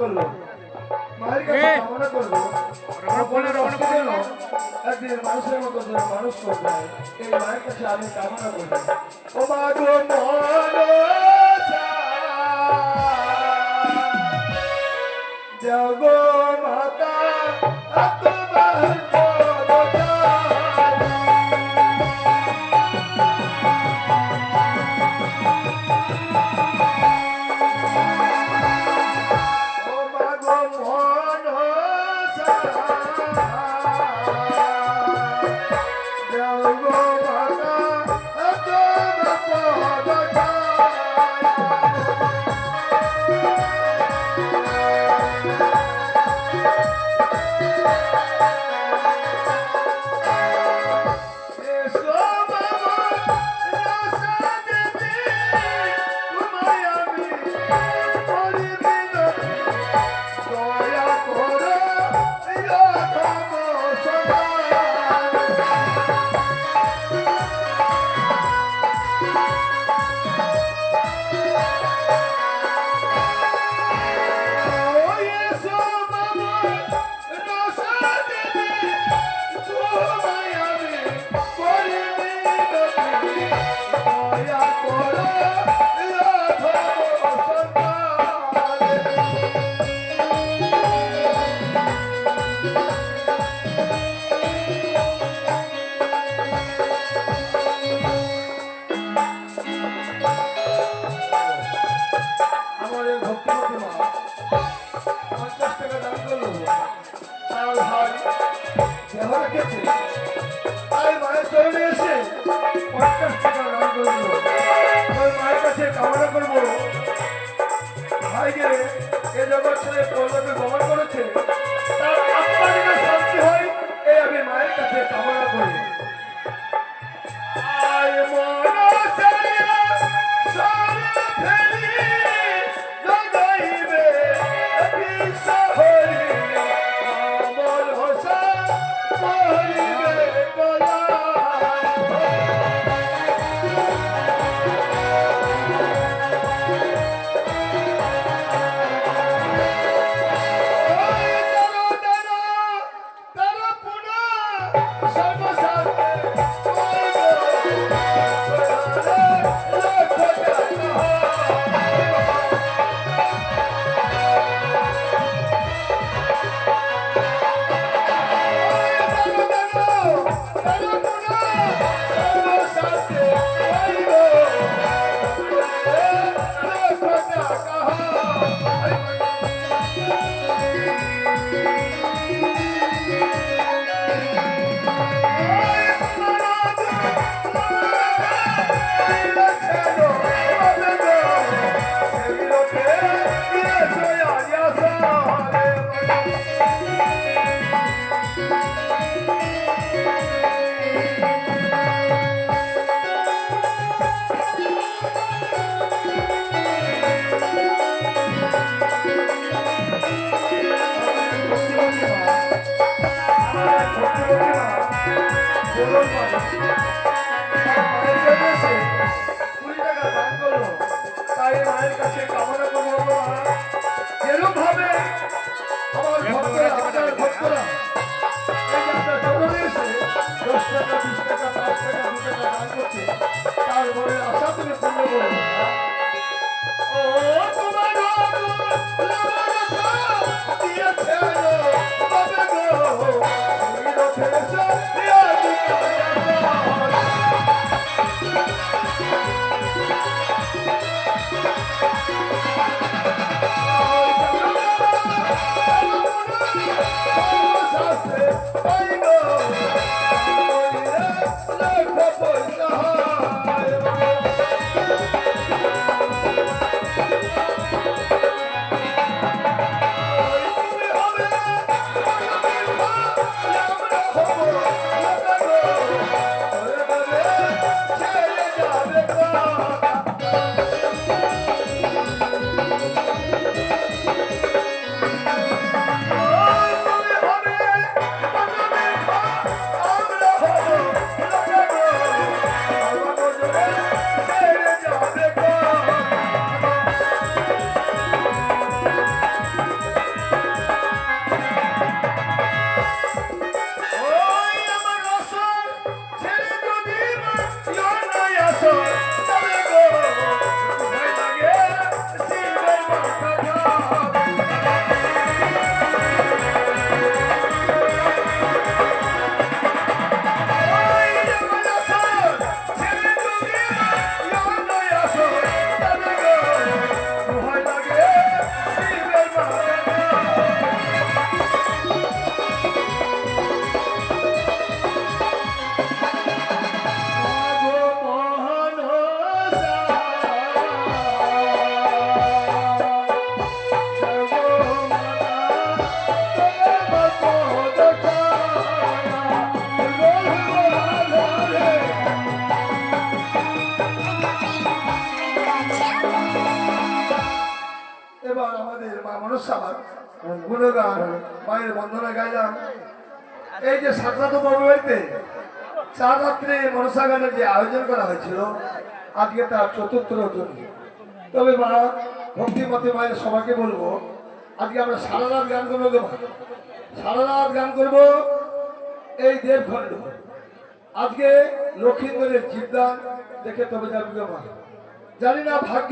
করল? মায়ের কাছে কামনা করল। একদিন মানুষের মতো যে মানুষ করবে এই মায়ের কাছে আমি কামনা করব ও মা গো মন জগো চরণে এসে পঞ্চাশ টাকা মায়ের কাছে এ জগৎ ছেলে পর্বতে গমন করেছে। তাই মায়ের কাছে কামনা করব গুণগান, মায়ের বন্দনা গাইলাম। এই যে বাবু বাড়িতে চার রাত্রে মনসা যে আয়োজন করা হয়েছিল, আজকে তার চতুর্থ রজনী তবে মা ভক্তিমতী মায়ের সবাইকে বলব, আজকে আমরা সারা রাত গান করব। সারা রাত গান করব এই দেবখণ্ড আজকে লক্ষিন্দরের জীবদান দেখে তবে গো মা। জানি না ভাগ্য